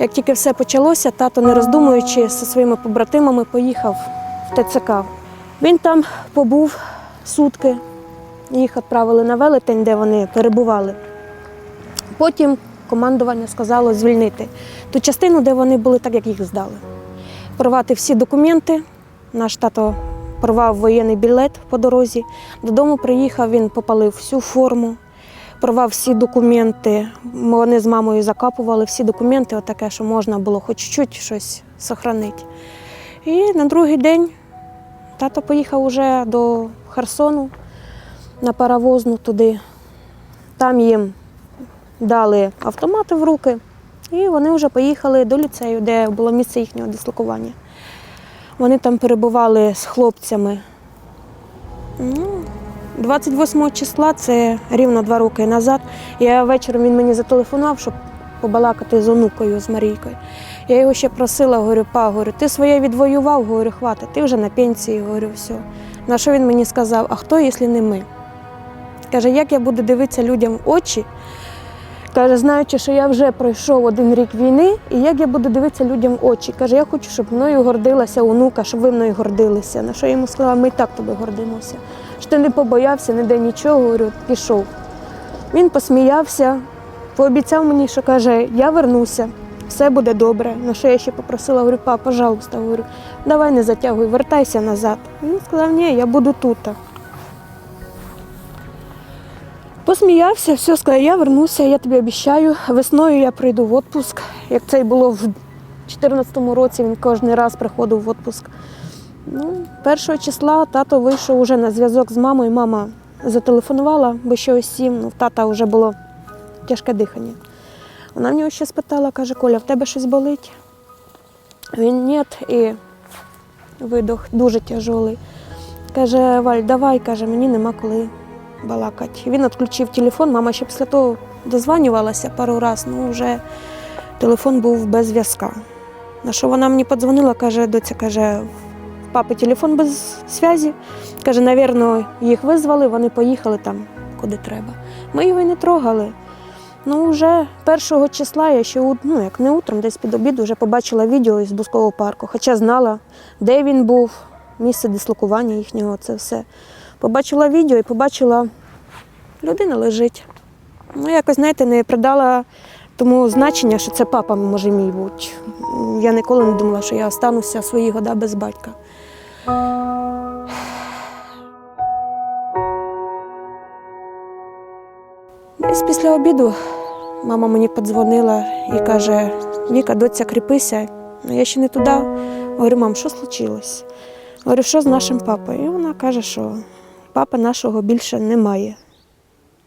Як тільки все почалося, тато, не роздумуючи зі своїми побратимами, поїхав в ТЦК. Він там побув сутки, їх відправили на велетень, де вони перебували. Потім командування сказало звільнити ту частину, де вони були, так як їх здали. Порвати всі документи. Наш тато порвав воєнний білет по дорозі. Додому приїхав, він попалив всю форму, порвав всі документи. Вони з мамою закапували всі документи, отаке, що можна було хоч чуть щось сохранити. І на другий день тато поїхав уже до Херсону на паровозну туди. Там їм дали автомати в руки, і вони вже поїхали до ліцею, де було місце їхнього дислокування. Вони там перебували з хлопцями. Ну, 28 числа, це рівно два роки назад. Я вечором він мені зателефонував, щоб побалакати з онукою, з Марійкою. Я його ще просила, говорю, па, говорю, ти своє відвоював, говорю, хватить, ти вже на пенсії, говорю, все. На що він мені сказав, а хто, якщо не ми? Каже, як я буду дивитися людям в очі, Каже, знаючи, що я вже пройшов один рік війни, і як я буду дивитися людям в очі. Каже, я хочу, щоб мною гордилася онука, щоб ви мною гордилися. На що я йому сказала, ми і так тобі гордимося. Ти не побоявся, ніде нічого, говорю, пішов. Він посміявся, пообіцяв мені, що каже, я вернуся, все буде добре. На що я ще попросила, говорю, па, пожалуйста, говорю, давай не затягуй, вертайся назад. Він сказав, ні, я буду тут. Посміявся, все сказав, я вернуся, я тобі обіцяю. Весною я прийду в відпуск. Як це й було в 2014 році, він кожен раз приходив в відпуск. Ну, першого числа тато вийшов уже на зв'язок з мамою. Мама зателефонувала, бо ще ось сім, ну, в тата вже було тяжке дихання. Вона в нього ще спитала, каже, Коля, в тебе щось болить? Він ні, і видох дуже тяжелий. Каже, Валь, давай, каже, мені нема коли балакати. Він відключив телефон, мама ще після того дозванювалася пару разів, ну вже телефон був без зв'язка. На що вона мені подзвонила, каже, доця каже, папи телефон без зв'язі. Каже, навірно, їх визвали, вони поїхали там, куди треба. Ми його й не трогали. Ну, вже першого числа я ще ну, як не утром, десь під обід вже побачила відео із Бускового парку, хоча знала, де він був, місце дислокування їхнього, це все. Побачила відео і побачила, людина лежить. Ну, якось, знаєте, не придала тому значення, що це папа може мій бути. Я ніколи не думала, що я остануся свої года без батька. Десь після обіду мама мені подзвонила і каже: Віка, доця, кріпися. Ну, я ще не туди. Говорю, мам, що случилось? Говорю, що з нашим папою? І вона каже, що папи нашого більше немає.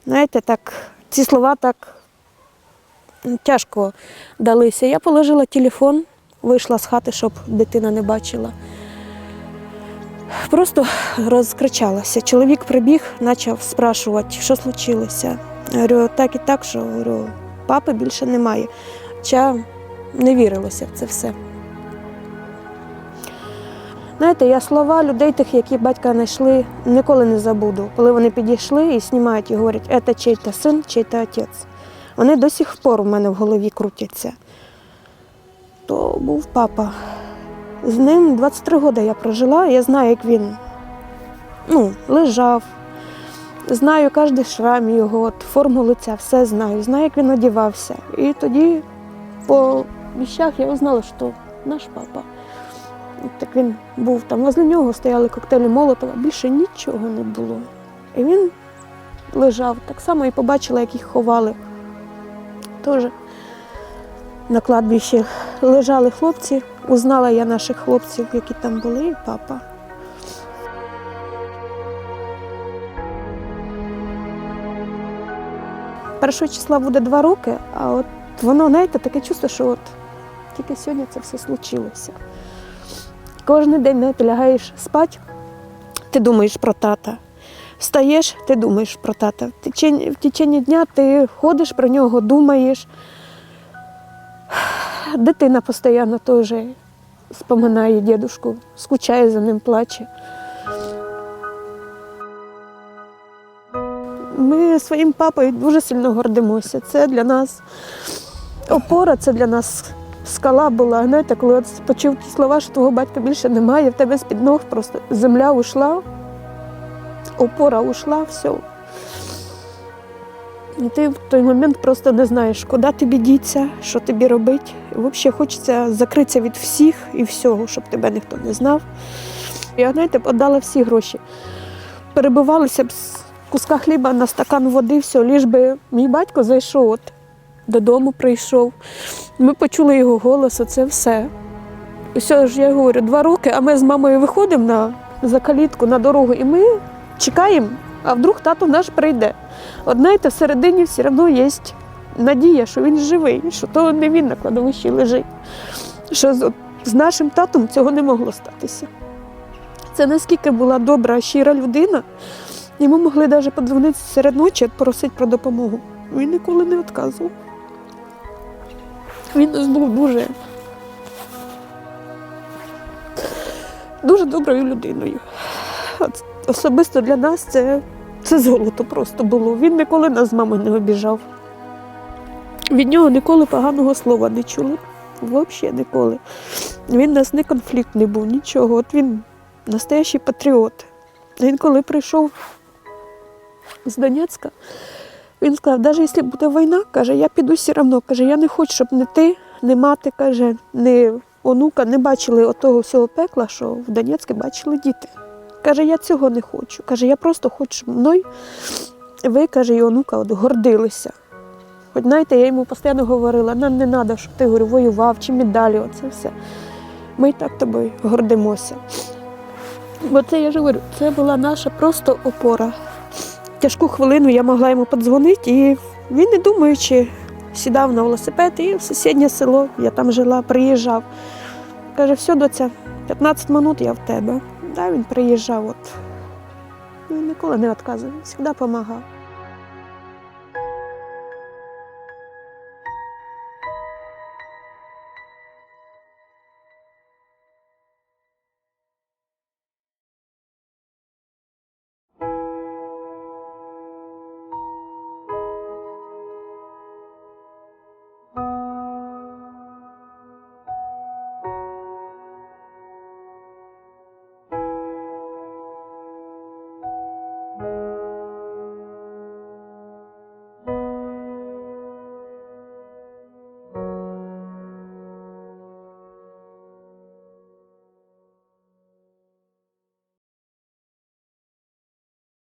Знаєте, так, ці слова так тяжко далися. Я положила телефон, вийшла з хати, щоб дитина не бачила. Просто розкричалася. Чоловік прибіг, почав спрашувати, що случилося. Я говорю, так і так, що говорю, папи більше немає. Хоча не вірилося в це все. Знаєте, я слова людей тих, які батька знайшли, ніколи не забуду. Коли вони підійшли і знімають і говорять, це чий-то син, чий-то отець. Вони до сих пор у мене в голові крутяться. То був папа. З ним 23 роки я прожила, я знаю, як він ну, лежав. Знаю кожен шрам його, от, форму лиця, все знаю. Знаю, як він одягався. І тоді по віщах я узнала, що наш папа. Так він був там. Возле нього стояли коктейлі Молотова, більше нічого не було. І він лежав. Так само і побачила, як їх ховали. Теж на кладбищі лежали хлопці. Узнала я наших хлопців, які там були, і папа. Першого числа буде два роки, а от воно, знаєте, таке чувство, що от тільки сьогодні це все случилося. Кожен день знаєте, лягаєш спати, ти думаєш про тата. Встаєш, ти думаєш про тата. В течение, в течение дня ти ходиш про нього, думаєш. Дитина постійно теж споминає дідушку, скучає за ним, плаче. Ми своїм папою дуже сильно гордимося. Це для нас опора, це для нас скала була. Знаєте, коли от почув ті слова, що твого батька більше немає, в тебе з-під ног просто земля ушла, опора ушла, все. І ти в той момент просто не знаєш, куди тобі діться, що тобі робити. Взагалі хочеться закритися від всіх і всього, щоб тебе ніхто не знав. Я, знаєте, подала всі гроші. Перебивалися б з куска хліба на стакан води, все, ліж би мій батько зайшов, от, додому прийшов. Ми почули його голос, оце все. Все ж я говорю, два роки, а ми з мамою виходимо на, за калітку на дорогу, і ми чекаємо, а вдруг тато наш прийде. От знаєте, всередині все одно є надія, що він живий, що то не він на кладовищі лежить. Що з, з нашим татом цього не могло статися. Це наскільки була добра, щира людина. Йому могли навіть подзвонити серед ночі, просити про допомогу. Він ніколи не відказував. Він нас був дуже, дуже доброю людиною. Особисто для нас це, це золото просто було. Він ніколи нас з мамою не обіжав. Від нього ніколи поганого слова не чули. Взагалі ніколи. Він нас не конфліктний був, нічого. От він настоящий патріот. Він коли прийшов з Донецька, він сказав, навіть якщо буде війна, каже, я піду все одно. Каже, я не хочу, щоб не ти, не мати, каже, не онука не бачили отого всього пекла, що в Донецьку бачили діти. Каже, я цього не хочу. Каже, я просто хочу, щоб мною ви, каже, і онука от гордилися. Хоч знаєте, я йому постійно говорила, нам не треба, щоб ти говорю, воював чи медалі, оце все. Ми і так тобою гордимося. Бо це я ж говорю, це була наша просто опора. Тяжку хвилину я могла йому подзвонити, і він, не думаючи, сідав на велосипед і в сусіднє село, я там жила, приїжджав. Каже, все, доця, 15 минут я в тебе. Да, він приїжджав. От. Він ніколи не відказував, завжди допомагав.